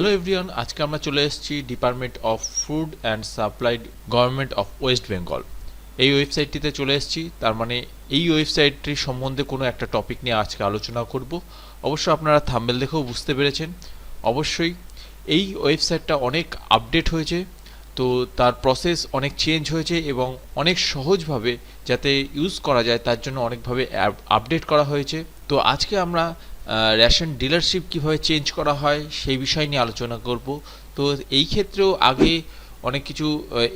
Hello everyone আজকে আমরা চলে এসেছি department of food and supply government of west Bengal এই ওয়েবসাইটটিতে চলে এসেছি। তার মানে এই ওয়েবসাইটটির সম্বন্ধে কোনো একটা টপিক নিয়ে আজকে আলোচনা করব। অবশ্য আপনারা থাম্বেল দেখেও বুঝতে পেরেছেন। অবশ্যই এই ওয়েবসাইটটা অনেক আপডেট হয়েছে। তো তার প্রসেস অনেক চেঞ্জ হয়েছে এবং অনেক সহজভাবে যাতে ইউজ করা যায়, তার জন্য অনেকভাবে আপডেট করা হয়েছে। তো আজকে আমরা রেশন ডিলারশিপ কীভাবে চেঞ্জ করা হয় সেই বিষয় নিয়ে আলোচনা করব। তো এই ক্ষেত্রেও আগে অনেক কিছু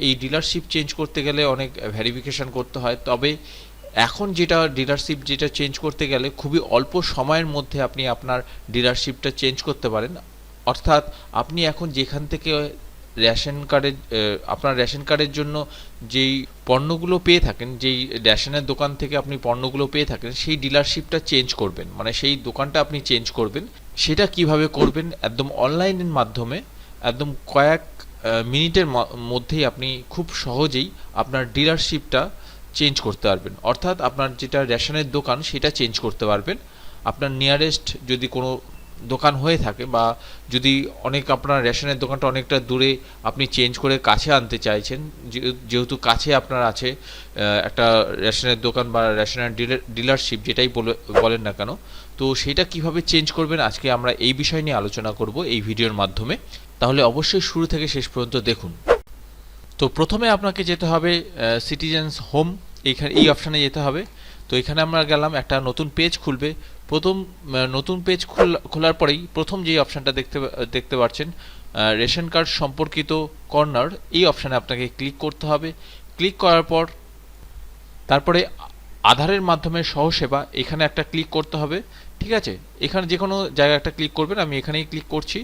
এই ডিলারশিপ চেঞ্জ করতে গেলে অনেক ভেরিফিকেশন করতে হয়। তবে এখন যেটা ডিলারশিপ যেটা চেঞ্জ করতে গেলে খুবই অল্প সময়ের মধ্যে আপনি আপনার ডিলারশিপটা চেঞ্জ করতে পারেন। অর্থাৎ আপনি এখন যেখান থেকে রেশন কার্ডের আপনার রেশন কার্ডের জন্য যেই পণ্যগুলো পেয়ে থাকেন, যেই রেশনের দোকান থেকে আপনি পণ্যগুলো পেয়ে থাকেন, সেই ডিলারশিপটা চেঞ্জ করবেন। মানে সেই দোকানটা আপনি চেঞ্জ করবেন। সেটা কীভাবে করবেন? একদম অনলাইনের মাধ্যমে, একদম কয়েক মিনিটের মধ্যেই আপনি খুব সহজেই আপনার ডিলারশিপটা চেঞ্জ করতে পারবেন। অর্থাৎ আপনার যেটা রেশনের দোকান, সেটা চেঞ্জ করতে পারবেন। আপনার নিয়ারেস্ট যদি কোনো দোকান হয়ে থাকে বা যদি অনেক আপনার রেশনের দোকানটা অনেকটা দূরে আপনি চেঞ্জ করে কাছে আনতে চাইছেন যেহেতু কাছে আপনার আছে একটা রেশনের দোকান বা রেশনের ডিলারশিপ যেটাই বলে- বলেন না কেন, তো সেটা কীভাবে চেঞ্জ করবেন আজকে আমরা এই বিষয় নিয়ে আলোচনা করব এই ভিডিওর মাধ্যমে। তাহলে অবশ্যই শুরু থেকে শেষ পর্যন্ত দেখুন। তো প্রথমে আপনাকে যেতে হবে সিটিজেন্স হোম এইখানে, এই অপশানে যেতে হবে। তো এখানে আমরা গেলাম, একটা নতুন পেজ খুলবে। প্রথম নতুন পেজ খোলার পরেই প্রথম যে অপশানটা দেখতে দেখতে পাচ্ছেন রেশন কার্ড সম্পর্কিত কর্নার, এই অপশানে আপনাকে ক্লিক করতে হবে। ক্লিক করার পর, তারপরে আধারের মাধ্যমে সহসেবা, এখানে একটা ক্লিক করতে হবে, ঠিক আছে? এখানে যে কোনো জায়গায় একটা ক্লিক করবেন, আমি এখানেই ক্লিক করছি।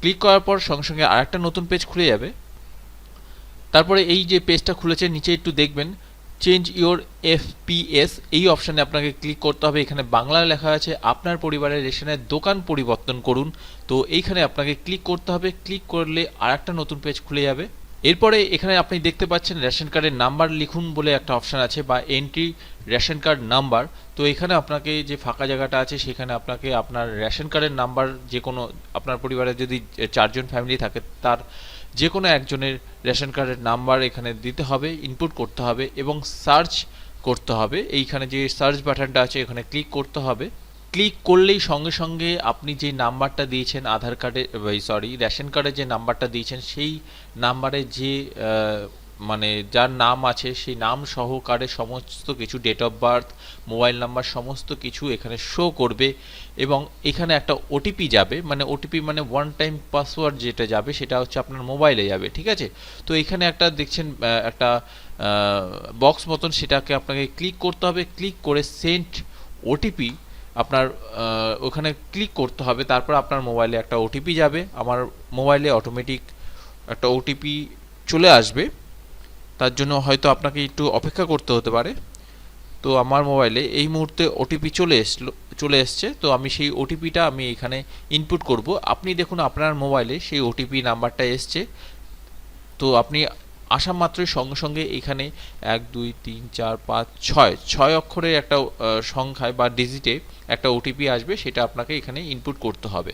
ক্লিক করার পর সঙ্গে সঙ্গে আরেকটা নতুন পেজ খুলে যাবে। তারপরে এই যে পেজটা খুলেছে, নিচে একটু দেখবেন চেঞ্জ ইওর এফপিএস এই অপশানে আপনাকে ক্লিক করতে হবে। এখানে বাংলায় লেখা আছে, আপনার পরিবারের রেশনের দোকান পরিবর্তন করুন। তো এইখানে আপনাকে ক্লিক করতে হবে। ক্লিক করলে আর একটা নতুন পেজ খুলে যাবে। এরপরে এখানে আপনি দেখতে পাচ্ছেন রেশন কার্ডের নাম্বার লিখুন বলে একটা অপশান আছে বা এন্ট্রি রেশন কার্ড নাম্বার। তো এখানে আপনাকে যে ফাঁকা জায়গাটা আছে, সেখানে আপনাকে আপনার রেশন কার্ডের নাম্বার যে কোনো, আপনার পরিবারে যদি চারজন ফ্যামিলি থাকে, তার যে কোনো একজনের রেশন কার্ডের নাম্বার এখানে দিতে হবে ইনপুট করতে হবে এবং সার্চ করতে হবে। এইখানে যে সার্চ বাটনটা আছে, এখানে ক্লিক করতে হবে। ক্লিক করলেই সঙ্গে সঙ্গে আপনি যে নাম্বারটা দিয়েছেন, আধার কার্ডে সরি রেশন কার্ডে যে নাম্বারটা দিয়েছেন, সেই নাম্বারে যে মানে যার নাম আছে, সেই নাম সহকারে সমস্ত কিছু date of birth mobile number সমস্ত কিছু এখানে শো করবে এবং এখানে একটা ওটিপি যাবে মানে ওটিপি মানে ওয়ান টাইম পাসওয়ার্ড যেটা যাবে, সেটা হচ্ছে আপনার মোবাইলে যাবে, ঠিক আছে? তো এখানে একটা দেখছেন একটা বক্স মতন সেটাকে আপনাকে ক্লিক করতে হবে ক্লিক করে সেন্ট ওটিপি আপনার ওখানে ক্লিক করতে হবে, তারপর আপনার মোবাইলে একটা ওটিপি যাবে, আমার মোবাইলে অটোমেটিক একটা ওটিপি চলে আসবে। তার জন্য হয়তো আপনাকে একটু অপেক্ষা করতে হতে পারে। তো আমার মোবাইলে এই মুহূর্তে ওটিপি চলে এসলো, চলে এসছে। তো আমি সেই ওটিপিটা আমি এখানে ইনপুট করব। আপনি দেখুন আপনার মোবাইলে সেই ওটিপি নাম্বারটা এসছে। তো আপনি আসা মাত্রই সঙ্গে সঙ্গে এখানে এক, দুই, তিন, চার, পাঁচ, ছয় ছয় অক্ষরের একটা সংখ্যায় বা ডিজিটে একটা ওটিপি আসবে। সেটা আপনাকে এখানে ইনপুট করতে হবে।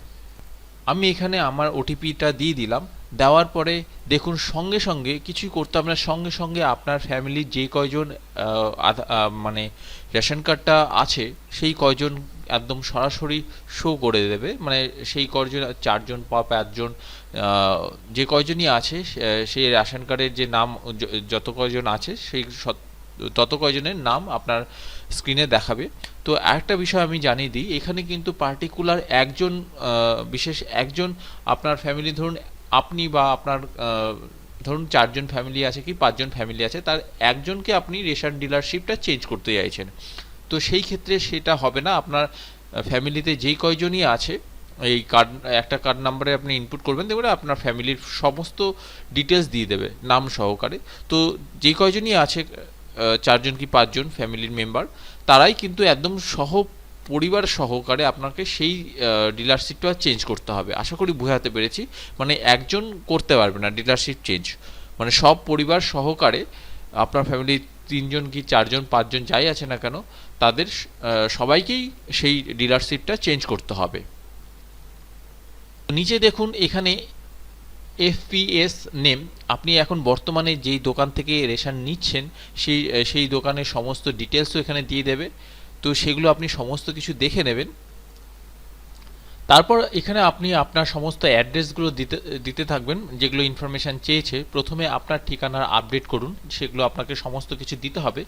আমি এখানে আমার ওটিপিটা দিয়ে দিলাম। দেওয়ার পরে দেখুন সঙ্গে সঙ্গে কিছুই করতে হবে না। সঙ্গে সঙ্গে আপনার ফ্যামিলির যে কয়জন মানে রেশন কার্ডটা আছে, সেই কয়জন একদম সরাসরি শো করে দেবে। মানে সেই কয়জন, চারজন বা পাঁচজন যে কয়জনই আছে সেই রেশন কার্ডের যে নাম যত কয়জন আছে, সেই তত কয়জনের নাম আপনার স্ক্রিনে দেখাবে। তো একটা বিষয় আমি জানিয়ে দিই, এখানে কিন্তু পার্টিকুলার একজন বিশেষ একজন আপনার ফ্যামিলি ধরুন আপনি বা আপনার ধরুন চারজন ফ্যামিলি আছে কি, পাঁচজন ফ্যামিলি আছে, তার একজনকে আপনি রেশন ডিলারশিপটা চেঞ্জ করতে চাইছেন। তো সেই ক্ষেত্রে সেটা হবে না, আপনার ফ্যামিলিতে যেই কয়জনই আছে, এই কার্ড একটা কার্ড নাম্বারে আপনি ইনপুট করবেন, দেখবেন আপনার ফ্যামিলির সমস্ত ডিটেলস দিয়ে দেবে, নাম সহকারে। তো যে কয়জনই আছে চারজন কি পাঁচজন ফ্যামিলির মেম্বার তারাই কিন্তু একদম সহ পরিবার সহকারে আপনাকে সেই ডিলারশিপটা চেঞ্জ করতে হবে। আশা করি বোঝাতে পেরেছি। মানে একজন করতে পারবে না ডিলারশিপ চেঞ্জ মানে সব পরিবার সহকারে আপনার ফ্যামিলির তিনজন কি চারজন, পাঁচজন যাই আছে না কেন, তাদের সবাইকেই সেই ডিলারশিপটা চেঞ্জ করতে হবে। নিচে দেখুন এখানে এফপিএস নেম আপনি এখন বর্তমানে যেই দোকান থেকে রেশন নিচ্ছেন, সেই সেই দোকানের সমস্ত ডিটেলসও এখানে দিয়ে দেবে। তো সেগুলো আপনি সমস্ত কিছু দেখে নেবেন। তারপর এখানে আপনি আপনার সমস্ত অ্যাড্রেসগুলো দিতে দিতে থাকবেন, যেগুলো ইনফরমেশান চেয়েছে। প্রথমে আপনার ঠিকানার আপডেট করুন, সেগুলো আপনাকে সমস্ত কিছু দিতে হবে।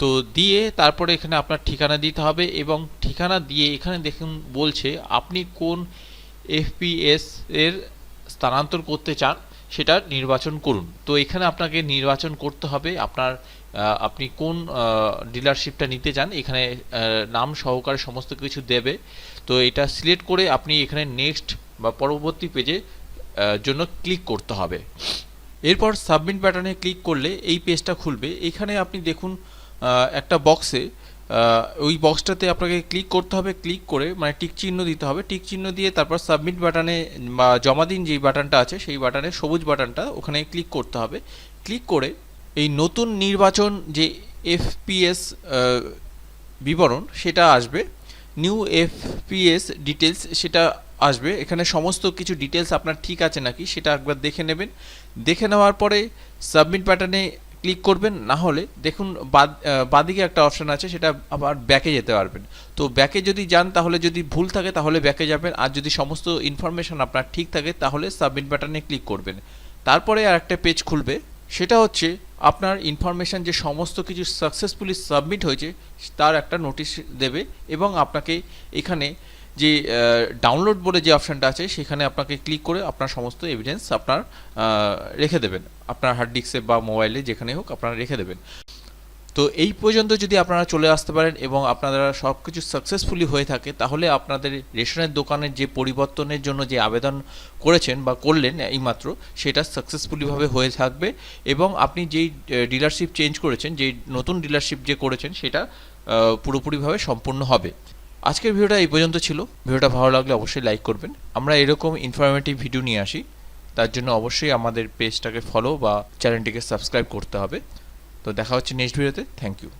তো দিয়ে তারপরে এখানে আপনার ঠিকানা দিতে হবে এবং ঠিকানা দিয়ে এখানে দেখুন বলছে আপনি কোন এফপিএস এর স্থানান্তর করতে চান, সেটা নির্বাচন করুন। তো এখানে আপনাকে নির্বাচন করতে হবে, আপনার আপনি কোন ডিলারশিপটা নিতে চান, এখানে নাম সহকারে সমস্ত কিছু দেবে। তো এটা সিলেক্ট করে আপনি এখানে নেক্সট বা পরবর্তী পেজে জন্য ক্লিক করতে হবে। এরপর সাবমিট বাটনে ক্লিক করলে এই পেজটা খুলবে। এখানে আপনি দেখুন একটা বক্সে ওই বক্সটাতে আপনাকে ক্লিক করতে হবে। ক্লিক করে মানে টিক চিহ্ন দিতে হবে। টিক চিহ্ন দিয়ে তারপর সাবমিট বাটনে বা জমা দিন যেই বাটনটা আছে, সেই বাটনে সবুজ বাটনটা ওখানে ক্লিক করতে হবে। ক্লিক করে এই নতুন নির্বাচন যে এফপিএস বিবরণ, সেটা আসবে। নিউ এফপিএস ডিটেলস সেটা আসবে। এখানে সমস্ত কিছু ডিটেলস আপনার ঠিক আছে নাকি, সেটা একবার দেখে নেবেন। দেখে নেওয়ার পরে সাবমিট বাটনে ক্লিক করবেন, না হলে দেখুন বাদিকে একটা অপশান আছে, সেটা আবার ব্যাকে যেতে পারবেন। তো ব্যাকে যদি যান, তাহলে যদি ভুল থাকে, তাহলে ব্যাকে যাবেন। আর যদি সমস্ত ইনফরমেশন আপনার ঠিক থাকে, তাহলে সাবমিট বাটনে ক্লিক করবেন। তারপরে আর একটা পেজ খুলবে। সেটা হচ্ছে আপনার ইনফরমেশান যে সমস্ত কিছু সাকসেসফুলি সাবমিট হয়েছে, তার একটা নোটিশ দেবে এবং আপনাকে এখানে যে ডাউনলোড বলে যে অপশানটা আছে, সেখানে আপনাকে ক্লিক করে আপনার সমস্ত এভিডেন্স আপনার রেখে দেবেন। আপনার হার্ড ডিস্কে বা মোবাইলে যেখানে হোক আপনারা রেখে দেবেন। তো এই পর্যন্ত যদি আপনারা চলে আসতে পারেন এবং আপনারা সব কিছু সাকসেসফুলি হয়ে থাকে, তাহলে আপনাদের রেশনের দোকানের যে পরিবর্তনের জন্য যে আবেদন করেছেন বা করলেন এইমাত্র, সেটা সাকসেসফুলিভাবে হয়ে থাকবে এবং আপনি যেই ডিলারশিপ চেঞ্জ করেছেন, যেই নতুন ডিলারশিপ যে করেছেন, সেটা পুরোপুরিভাবে সম্পূর্ণ হবে। আজকের ভিডিওটা এই পর্যন্ত ছিল। ভিডিওটা ভালো লাগলে অবশ্যই লাইক করবেন। আমরা এরকম ইনফরমেটিভ ভিডিও নিয়ে আসি। তার জন্য অবশ্যই আমাদের পেজটাকে ফলো বা চ্যানেলটিকে সাবস্ক্রাইব করতে হবে। তো দেখা হচ্ছে নেক্সট ভিডিওতে থ্যাংক ইউ